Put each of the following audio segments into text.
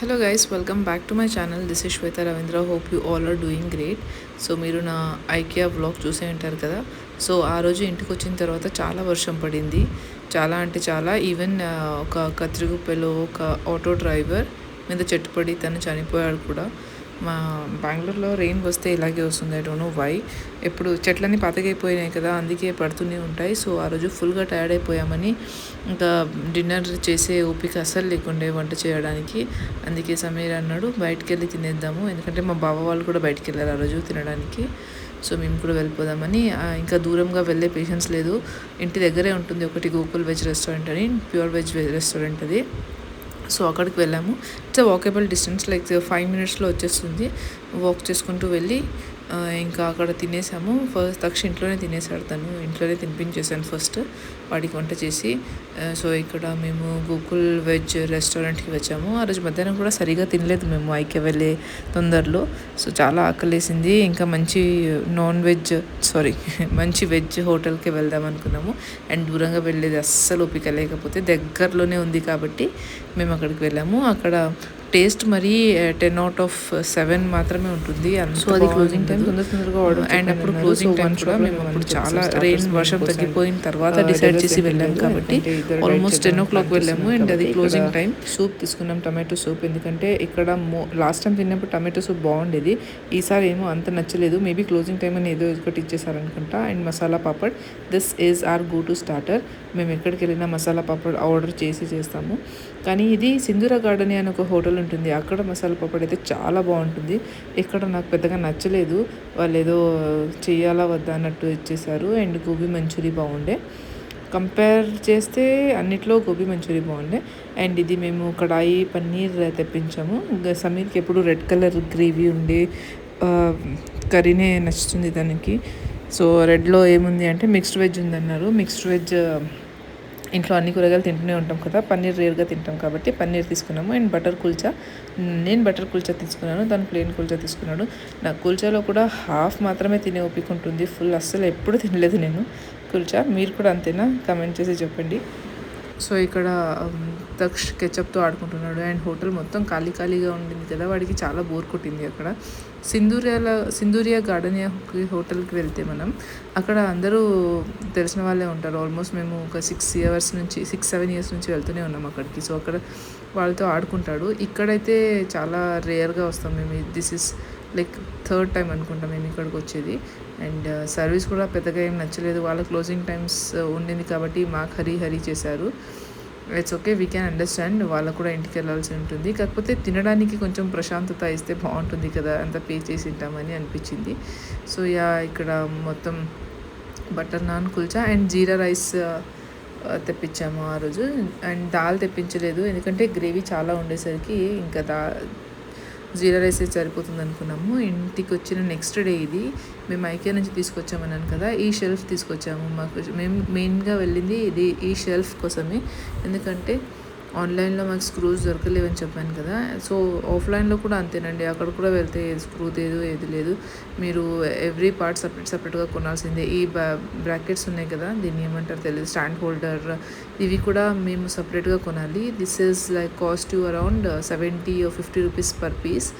Hello guys welcome back to my channel this is Shweta Ravindra hope you all are doing great so మీరు నా IKEA blog చూసే ఉంటారు కదా. So ఆ రోజు ఇంటికి వచ్చిన తర్వాత చాలా వర్షం పడింది. చాలా అంటే చాలా. ఈవెన్ ఒక కత్రిగుప్పెలో ఒక ఆటో డ్రైవర్ మీద చెట్టు పడి తను చనిపోయాడు కూడా. మా బెంగళూరులో రెయిన్ వస్తే ఇలాగే వస్తుంది. ఐ డోంట్ నో వై ఎప్పుడు చెట్లన్నీ పతకైపోయినాయి కదా అందుకే పడుతూనే ఉంటాయి. సో ఆ రోజు ఫుల్గా టైర్డ్ అయిపోయామని ఇంకా డిన్నర్ చేసే ఓపిక అస్సలు లేకుండే వంట చేయడానికి. అందుకే సమీర్ అన్నాడు బయటికి వెళ్ళి తినేద్దాము. ఎందుకంటే మా బావ వాళ్ళు కూడా బయటికి వెళ్ళారు ఆ రోజు తినడానికి. సో మేము కూడా వెళ్ళిపోదామని ఇంకా దూరంగా వెళ్ళే పేషెన్స్ లేదు. ఇంటి దగ్గరే ఉంటుంది ఒకటి గోకుల్ వెజ్ రెస్టారెంట్ అని ప్యూర్ వెజ్ రెస్టారెంట్ అది. సో అక్కడికి వెళ్ళాము. It's walkable distance like five మినిట్స్లో వచ్చేస్తుంది. వాక్ చేసుకుంటూ వెళ్ళి ఇంకా అక్కడ తినేసాము. ఫస్ట్ తక్ష ఇంట్లోనే తినేసాడు తను. ఇంట్లోనే తినిపించేసాను ఫస్ట్. వాడికి వంట చేసి సో ఇక్కడ మేము గోకుల్ వెజ్ రెస్టారెంట్కి వచ్చాము. ఆ రోజు మధ్యాహ్నం కూడా సరిగా తినలేదు మేము ఐకే వెళ్ళే తొందరలో. సో చాలా ఆకలేసింది. ఇంకా మంచి నాన్ వెజ్ సారీ మంచి వెజ్ హోటల్కి వెళ్దాం అనుకున్నాము. అండ్ దూరంగా వెళ్ళేది అస్సలు ఓపిక లేకపోతే దగ్గరలోనే ఉంది కాబట్టి మేము అక్కడికి వెళ్ళాము. అక్కడ టేస్ట్ మరీ టెన్ అవుట్ ఆఫ్ సెవెన్ మాత్రమే ఉంటుంది. సో అది closing time తొందర తొందరగా అండ్ అప్పుడు. క్లోజింగ్ టైం కూడా మేము అప్పుడు చాలా రెయిన్ వర్షం తగ్గిపోయిన తర్వాత డిసైడ్ చేసి ఏం వెళ్ళాం లేదు. కాబట్టి ఆల్మోస్ట్ టెన్ ఓ క్లాక్ వెళ్ళాము. అండ్ అది క్లోజింగ్ టైం సూప్ తీసుకున్నాం టమాటో సూప్ ఎందుకంటే ఇక్కడ మో లాస్ట్ టైం తిన్నప్పుడు టమాటో సూప్ బాగుండేది. ఈసారి ఏమో అంత నచ్చలేదు. మేబీ క్లోజింగ్ టైం అని ఏదో ఒకటి ఇచ్చేసారనుకుంటా. And masala papad this is our go to starter మేము ఎక్కడికి వెళ్ళినా మసాలా పాపడ్ ఆర్డర్ చేసి చేస్తాము. కానీ ఇది సింధూర గార్డెన్ అని ఒక హోటల్ ఉంటుంది. అక్కడ మసాలా పాపడ్ అయితే చాలా బాగుంటుంది. ఇక్కడ నాకు పెద్దగా నచ్చలేదు. వాళ్ళు ఏదో చేయాలా వద్దా అన్నట్టు ఇచ్చేసారు అండ్ గోబీ మంచూరి బాగుండే. కంపేర్ చేస్తే అన్నిట్లో గోబీ మంచూరి బాగుండే. అండ్ ఇది మేము కడాయి పన్నీర్ తెప్పించాము. సమీర్కి ఎప్పుడు రెడ్ కలర్ గ్రేవీ ఉండి కర్రీనే నచ్చుతుంది దానికి సో రెడ్లో ఏముంది అంటే మిక్స్డ్ వెజ్ ఉందన్నారు. మిక్స్డ్ వెజ్ ఇంట్లో అన్ని కూరగాయలు తింటూనే ఉంటాం కదా పన్నీర్ రేర్గా తింటాం కాబట్టి పన్నీర్ తీసుకున్నాము. అండ్ బటర్ కుల్చా నేను బటర్ కుల్చా తీసుకున్నాను తను ప్లేన్ కుల్చా తీసుకున్నాడు. నా కుల్చాలో కూడా హాఫ్ మాత్రమే తినే ఓపిక ఉంటుంది ఫుల్ అస్సలు ఎప్పుడు తినలేదు నేను. కుల్చా మీరు కూడా అంతేనా? కమెంట్ చేసి చెప్పండి. సో ఇక్కడ um, దక్ష్ కెచప్తో ఆడుకుంటున్నాడు. అండ్ హోటల్ మొత్తం ఖాళీ ఖాళీగా ఉండింది కదా వాడికి చాలా బోర్ కొట్టింది అక్కడ. సింధూరియాల సింధూరియా గార్డెన్ హోటల్కి వెళ్తే మనం అక్కడ అందరూ తెలిసిన వాళ్ళే ఉంటారు. ఆల్మోస్ట్ మేము ఒక సిక్స్ ఇయర్స్ నుంచి సిక్స్ సెవెన్ ఇయర్స్ నుంచి వెళ్తూనే ఉన్నాం అక్కడికి. సో అక్కడ వాళ్ళతో ఆడుకుంటాడు. ఇక్కడైతే చాలా రేర్గా వస్తాం మేము. This is like third time అనుకుంటా మేము ఇక్కడికి వచ్చేది. అండ్ సర్వీస్ uh, కూడా పెద్దగా ఏం నచ్చలేదు. వాళ్ళ క్లోజింగ్ టైమ్స్ uh, ఉండింది కాబట్టి మాకు హరీ హరీ చేశారు. It's okay we can understand వాళ్ళకు కూడా ఇంటికి వెళ్ళాల్సి ఉంటుంది. కాకపోతే తినడానికి కొంచెం ప్రశాంతత ఇస్తే బాగుంటుంది కదా. అంత పే చేసి తింటామని అనిపించింది. సో యా ఇక్కడ మొత్తం butter naan kulcha and jeera rice uh, తెప్పించాము ఆ రోజు. అండ్ దాల్ తెప్పించలేదు. ఎందుకంటే గ్రేవీ చాలా ఉండేసరికి ఇంకా దా జీరా రైస్ అయితే సరిపోతుంది అనుకున్నాము. ఇంటికి వచ్చిన నెక్స్ట్ డే ఇది. మేము ఐకే నుంచి తీసుకొచ్చామన్నాను కదా ఈ షెల్ఫ్ తీసుకొచ్చాము మాకు. మేము మెయిన్గా వెళ్ళింది ఇది ఈ షెల్ఫ్ కోసమే. ఎందుకంటే ఆన్లైన్లో మాకు స్క్రూస్ దొరకలేవని చెప్పాను కదా సో ఆఫ్లైన్లో కూడా అంతేనండి అక్కడ కూడా వెళ్తే ఏది స్క్రూ లేదు ఏది లేదు మీరు ఎవ్రీ పార్ట్ సపరేట్ సపరేట్గా కొనాల్సిందే ఈ బ్రా బ్రాకెట్స్ ఉన్నాయి కదా దీన్ని ఏమంటారు తెలియదు స్టాండ్ హోల్డర్ ఇవి కూడా మేము సపరేట్గా కొనాలి this is like cost you around seventy fifty rupees per piece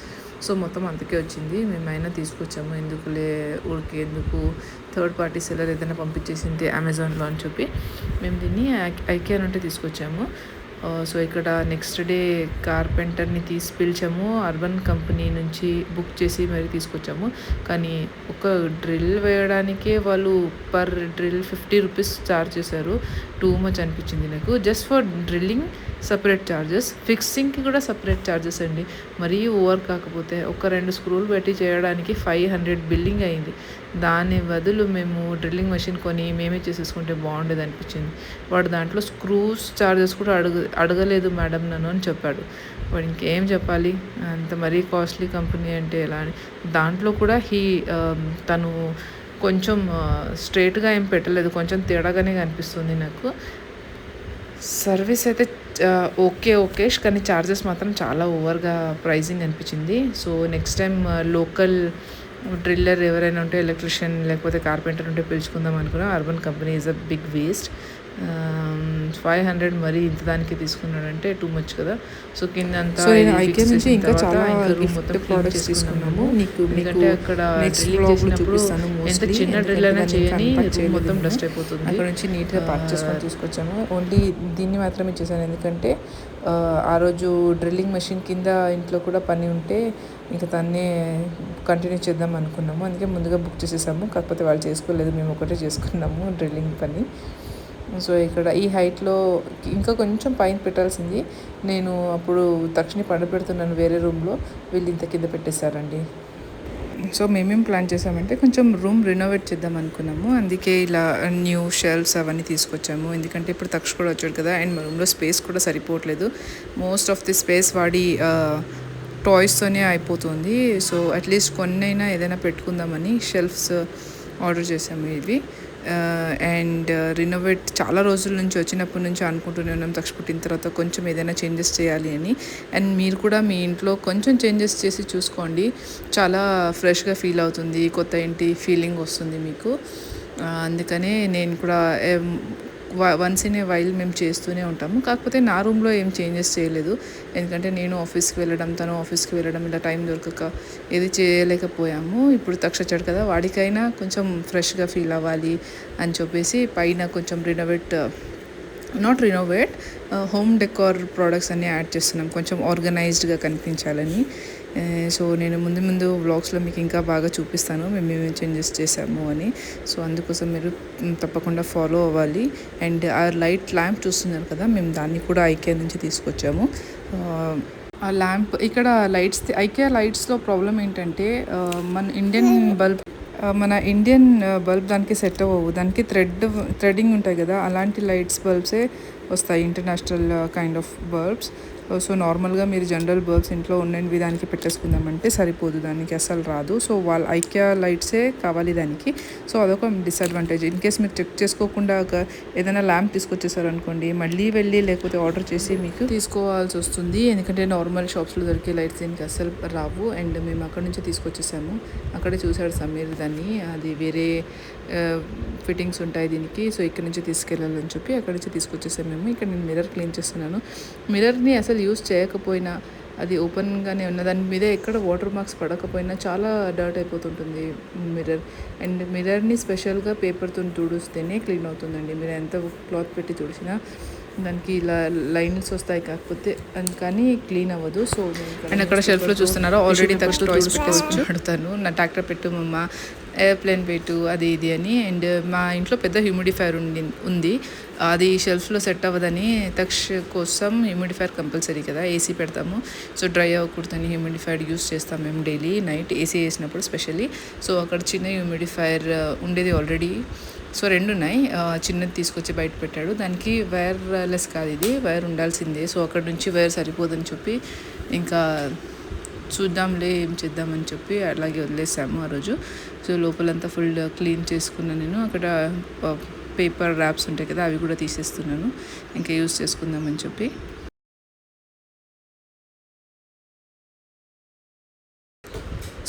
so మొత్తం అంతకే వచ్చింది మేమైనా తీసుకొచ్చాము ఎందుకులే ఊరికే ఎందుకు థర్డ్ పార్టీ సెల్లర్ ఏదైనా పంపించేసింది అమెజాన్లో అని చెప్పి మేము దీన్ని ఐకియా నుండి తీసుకొచ్చాము సో ఇక్కడ నెక్స్ట్ డే కార్పెంటర్ని తీసి పిలిచాము అర్బన్ కంపెనీ నుంచి బుక్ చేసి మరి తీసుకొచ్చాము. కానీ ఒక డ్రిల్ వేయడానికే వాళ్ళు per drill fifty rupees charge చేశారు. టూ మచ్ అనిపించింది నాకు. Just for drilling separate charges ఫిక్సింగ్కి కూడా సపరేట్ ఛార్జెస్ అండి. మరీ ఓవర్ కాకపోతే ఒక రెండు స్క్రూలు పెట్టి చేయడానికి ఫైవ్ హండ్రెడ్ బిల్లింగ్ అయింది. దాని బదులు మేము డ్రిల్లింగ్ మెషిన్ కొని మేమే చేసేసుకుంటే బాగుండేది అనిపించింది. వాడు దాంట్లో స్క్రూస్ ఛార్జెస్ కూడా అడగ అడగలేదు మేడం నన్ను అని చెప్పాడు. వాడు ఇంకేం చెప్పాలి? అంత మరీ కాస్ట్లీ కంపెనీ అంటే ఎలా అని. దాంట్లో కూడా హీ um, తను కొంచెం uh, స్ట్రేట్గా ఏం పెట్టలేదు. కొంచెం తేడాగానే కనిపిస్తుంది నాకు. సర్వీస్ అయితే ఓకే ఓకే కానీ ఛార్జెస్ మాత్రం చాలా ఓవర్గా ప్రైజింగ్ అనిపించింది. So next time local driller ఎవరైనా ఉంటే ఎలక్ట్రిషియన్ లేకపోతే కార్పెంటర్ ఉంటే పిలుచుకుందాం అనుకున్నా Urban Company is a big waste. Five hundred మరి ఇంత దానికి తీసుకున్నాడంటే టూ మచ్ కదా. సో కింద అంతా ఐకే నుంచి ఇంకా చాలా మొత్తం ప్రోడక్ట్స్. తీసుకున్నాము. నీకు ఎందుకంటే అక్కడ డ్రిల్లింగ్ చేసినప్పుడు ఎంత. చిన్న డ్రిల్ అయినా చేయని దాన్ని మొత్తం డస్ట్. అయిపోతుంది. అక్కడ నుంచి నీట్గా ప్యాక్ చేసుకొని తీసుకొచ్చాము ఓన్లీ దీన్ని మాత్రమే చేశాను. ఎందుకంటే ఆ, ఆ రోజు డ్రిల్లింగ్ మెషిన్ కింద ఇంట్లో కూడా పని ఉంటే ఇంకా తన్నే కంటిన్యూ చేద్దాం అనుకున్నాము. అందుకే ముందుగా బుక్ చేసేసాము. కాకపోతే వాళ్ళు చేసుకోలేదు. మేము ఒకటే చేసుకున్నాము డ్రిల్లింగ్ పని. సో ఇక్కడ ఈ హైట్లో ఇంకా కొంచెం పైన పెట్టాల్సింది. నేను అప్పుడు తక్షణ పండపెడుతున్నాను వేరే రూమ్లో. వీళ్ళు ఇంత కింద పెట్టేశారండి. సో మేమేం ప్లాన్ చేసామంటే కొంచెం రూమ్ రినోవేట్ చేద్దాం అనుకున్నాము. అందుకే ఇలా న్యూ షెల్ఫ్స్ అవన్నీ తీసుకొచ్చాము. ఎందుకంటే ఇప్పుడు తక్ష కూడా వచ్చాడు కదా అండ్ మా రూమ్లో స్పేస్ కూడా సరిపోవట్లేదు. మోస్ట్ ఆఫ్ ది స్పేస్ వాడి టాయ్స్తోనే అయిపోతుంది. సో అట్లీస్ట్ కొన్నైనా ఏదైనా పెట్టుకుందామని షెల్ఫ్స్ ఆర్డర్ చేసాము ఇవి. Uh, అండ్ రినోవేట్ uh, చాలా రోజుల నుంచి వచ్చినప్పటి నుంచి అనుకుంటూనే ఉన్నాం తక్ష పుట్టిన తర్వాత కొంచెం ఏదైనా చేంజెస్ చేయాలి అని. అండ్ మీరు కూడా మీ ఇంట్లో కొంచెం చేంజెస్ చేసి చూసుకోండి. చాలా ఫ్రెష్గా ఫీల్ అవుతుంది. కొత్త ఇంటి ఫీలింగ్ వస్తుంది మీకు. Uh, అందుకనే నేను కూడా um, once in a while మేము చేస్తూనే ఉంటాము. కాకపోతే నా రూమ్లో ఏం చేంజెస్ చేయలేదు. ఎందుకంటే నేను ఆఫీస్కి వెళ్ళడం తను ఆఫీస్కి వెళ్ళడం ఇలా టైం దొరకక ఏది చేయలేకపోయాము. ఇప్పుడు తక్షచాడు కదా వాడికైనా కొంచెం ఫ్రెష్గా ఫీల్ అవ్వాలి అని చెప్పేసి పైన కొంచెం renovate not renovate home decor products అన్నీ యాడ్ చేస్తున్నాం. కొంచెం ఆర్గనైజ్డ్గా కనిపించాలని. సో నేను ముందు ముందు వ్లాగ్స్లో మీకు ఇంకా బాగా చూపిస్తాను మేము ఏమేమి చేంజెస్ చేసాము అని. సో అందుకోసం మీరు తప్పకుండా ఫాలో అవ్వాలి. అండ్ ఆ లైట్ ల్యాంప్ చూస్తున్నారు కదా మేము దాన్ని కూడా ఐకే నుంచి తీసుకొచ్చాము. ఆ, ల్యాంప్ ఇక్కడ లైట్స్ ఐకే లైట్స్లో ప్రాబ్లం ఏంటంటే మన ఇండియన్ బల్బ్ మన ఇండియన్ బల్బ్ దానికి సెట్ అవ్వవు. దానికి థ్రెడ్ థ్రెడింగ్ ఉంటాయి కదా అలాంటి లైట్స్ బల్బ్సే వస్తాయి international kind of bulbs Uh, so నార్మల్గా మీరు జనరల్ బల్బ్స్ ఇంట్లో ఉండండి దానికి పెట్టేసుకుందామంటే సరిపోదు దానికి అసలు రాదు. సో వాళ్ళ ఐక్యా లైట్సే కావాలి దానికి. సో అదొక డిసడ్వాంటేజ్ ఇన్ కేస్ మీరు చెక్ చేసుకోకుండా ఒక ఏదైనా ల్యాంప్ తీసుకొచ్చేసారు అనుకోండి మళ్ళీ వెళ్ళి లేకపోతే ఆర్డర్ చేసి మీకు తీసుకోవాల్సి వస్తుంది. ఎందుకంటే నార్మల్ షాప్స్లో దొరికే లైట్స్ దీనికి అసలు రావు. అండ్ మేము అక్కడ నుంచి తీసుకొచ్చేసాము. అక్కడే చూశాడు సమీర్ దాన్ని. అది వేరే uh, ఫిట్టింగ్స్ ఉంటాయి దీనికి. సో ఇక్కడ నుంచి తీసుకెళ్ళాలని చెప్పి అక్కడ నుంచి తీసుకొచ్చేసాము మేము. ఇక్కడ నేను మిర్రర్ క్లీన్ చేస్తున్నాను. మిర్రర్ని అసలు యూస్ చేయకపోయినా అది ఓపెన్గానే ఉన్న దాని మీద ఎక్కడ వాటర్ మార్క్స్ పడకపోయినా చాలా డర్ట్ అయిపోతుంటుంది మిర్రర్. అండ్ మిర్రర్ని స్పెషల్గా పేపర్తో తుడిస్తేనే క్లీన్ అవుతుందండి. మీరు ఎంత క్లాత్ పెట్టి తుడిచినా దానికి ఇలా లైన్స్ వస్తాయి కాకపోతే కానీ క్లీన్ అవ్వదు సో అండ్ అక్కడ షెల్ఫ్లో చూస్తున్నారా? ఆల్రెడీ తక్ష టాయ్స్ పెట్టేసి అడుగుతాను నా ట్రాక్టర్ పెట్టు మమ్మ ఎయిర్ప్లేన్ పెట్టు అది ఇది అని. అండ్ మా ఇంట్లో పెద్ద హ్యూమిడిఫైర్ ఉండి ఉంది. అది షెల్ఫ్లో సెట్ అవ్వదని తక్ష కోసం హ్యూమిడిఫైర్ కంపల్సరీ కదా ఏసీ పెడతాము. సో డ్రై అవ్వకూడదని హ్యూమిడిఫైర్ యూస్ చేస్తాం మేము డైలీ నైట్ ఏసీ వేసినప్పుడు స్పెషల్లీ సో అక్కడ చిన్న హ్యూమిడిఫైర్ ఉండేది ఆల్రెడీ సో రెండు ఉన్నాయి చిన్నది తీసుకొచ్చి బయట పెట్టాడు. దానికి వైర్ లెస్ కాదు ఇది. వైర్ ఉండాల్సిందే. సో అక్కడ నుంచి వైర్ సరిపోదని చెప్పి ఇంకా చూద్దాంలే ఏం చేద్దామని చెప్పి అలాగే వదిలేసాము ఆ రోజు. సో లోపలంతా ఫుల్ క్లీన్ చేసుకున్నాను నేను. అక్కడ పేపర్ ర్యాప్స్ ఉంటాయి కదా అవి కూడా తీసేస్తున్నాను. ఇంకా యూస్ చేసుకుందామని చెప్పి.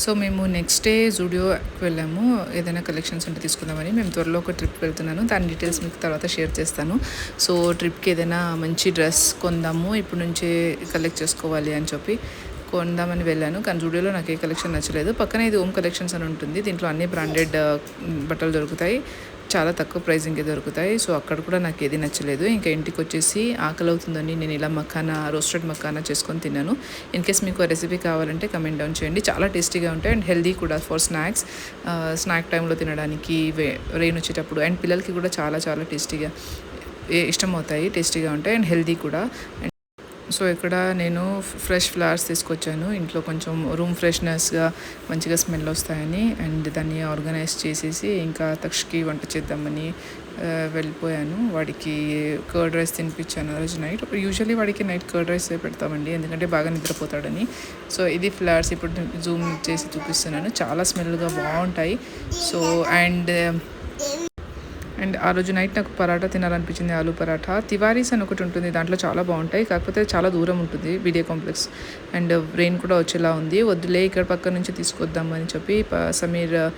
సో మేము నెక్స్ట్ డే జూడియోకి వెళ్ళాము. ఏదైనా కలెక్షన్స్ ఉంటే తీసుకుందామని. మేము త్వరలో ఒక ట్రిప్ వెళ్తున్నాను. దాని డీటెయిల్స్ మీకు తర్వాత షేర్ చేస్తాను. సో ట్రిప్కి ఏదైనా మంచి డ్రెస్ కొందాము. ఇప్పుడు నుంచే కలెక్ట్ చేసుకోవాలి అని చెప్పి కొందామని వెళ్ళాను. కానీ జూడియోలో నాకు ఏ కలెక్షన్ నచ్చలేదు. పక్కన ఇది ఓమ్ కలెక్షన్స్ అని ఉంటుంది. దీంట్లో అన్ని బ్రాండెడ్ uh, బట్టలు దొరుకుతాయి. చాలా తక్కువ ప్రైజింగ్కే దొరుకుతాయి. సో అక్కడ కూడా నాకు ఏది నచ్చలేదు. ఇంకా ఇంటికి వచ్చేసి ఆకలి అవుతుందని నేను ఇలా మక్కానా రోస్టెడ్ మక్కానా చేసుకొని తిన్నాను. ఇన్ కేస్ మీకు రెసిపీ కావాలంటే కమెంట్ డౌన్ చేయండి. చాలా టేస్టీగా ఉంటాయి అండ్ హెల్దీ కూడా ఫర్ స్నాక్స్. స్నాక్ టైంలో తినడానికి రెయిన్ వచ్చేటప్పుడు అండ్ పిల్లలకి కూడా చాలా చాలా టేస్టీగా ఇష్టం అవుతాయి టేస్టీగా ఉంటాయి అండ్ హెల్దీ కూడా. సో ఇక్కడ నేను ఫ్రెష్ ఫ్లవర్స్ తీసుకొచ్చాను. ఇంట్లో కొంచెం రూమ్ ఫ్రెష్నెస్గా మంచిగా స్మెల్ వస్తాయని అండ్ దాన్ని ఆర్గనైజ్ చేసేసి ఇంకా తక్షకి వంట చేద్దామని వెళ్ళిపోయాను. వాడికి కర్డ్ రైస్ తినిపించాను రోజు నైట్. యూజువలీ వాడికి నైట్ కర్డ్ రైస్ పెడతామండి. ఎందుకంటే బాగా నిద్రపోతాడని. సో ఇది ఫ్లవర్స్ ఇప్పుడు జూమ్ చేసి చూపిస్తున్నాను. చాలా స్మెల్గా బాగుంటాయి. సో అండ్ అండ్ ఆ రోజు నైట్ నాకు పరాటా తినాలనిపించింది ఆలూ పరాఠా తివారీస్ అని ఒకటి ఉంటుంది దాంట్లో చాలా బాగుంటాయి కాకపోతే చాలా దూరం ఉంటుంది బీడియా కాంప్లెక్స్. అండ్ రెయిన్ కూడా వచ్చేలా ఉంది వద్దులే ఇక్కడ పక్క నుంచి తీసుకొద్దాం అని చెప్పి సమీర్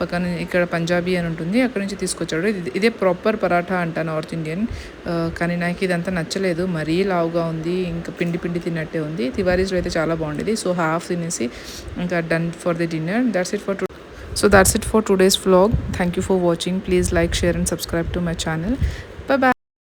పక్కన ఇక్కడ పంజాబీ అని ఉంటుంది అక్కడ నుంచి తీసుకొచ్చాడు. ఇది- ఇదే ప్రాపర్ పరాఠా అంట నార్త్ ఇండియన్. కానీ నాకు ఇదంతా నచ్చలేదు మరీ లావుగా ఉంది ఇంకా పిండి పిండి తిన్నట్టే ఉంది. తివారీస్లో అయితే చాలా బాగుండేది సో హాఫ్ తినేసి ఇంకా done for the dinner. That's it for so that's it for today's vlog. Thank you for watching. Please like share and subscribe to my channel. Bye bye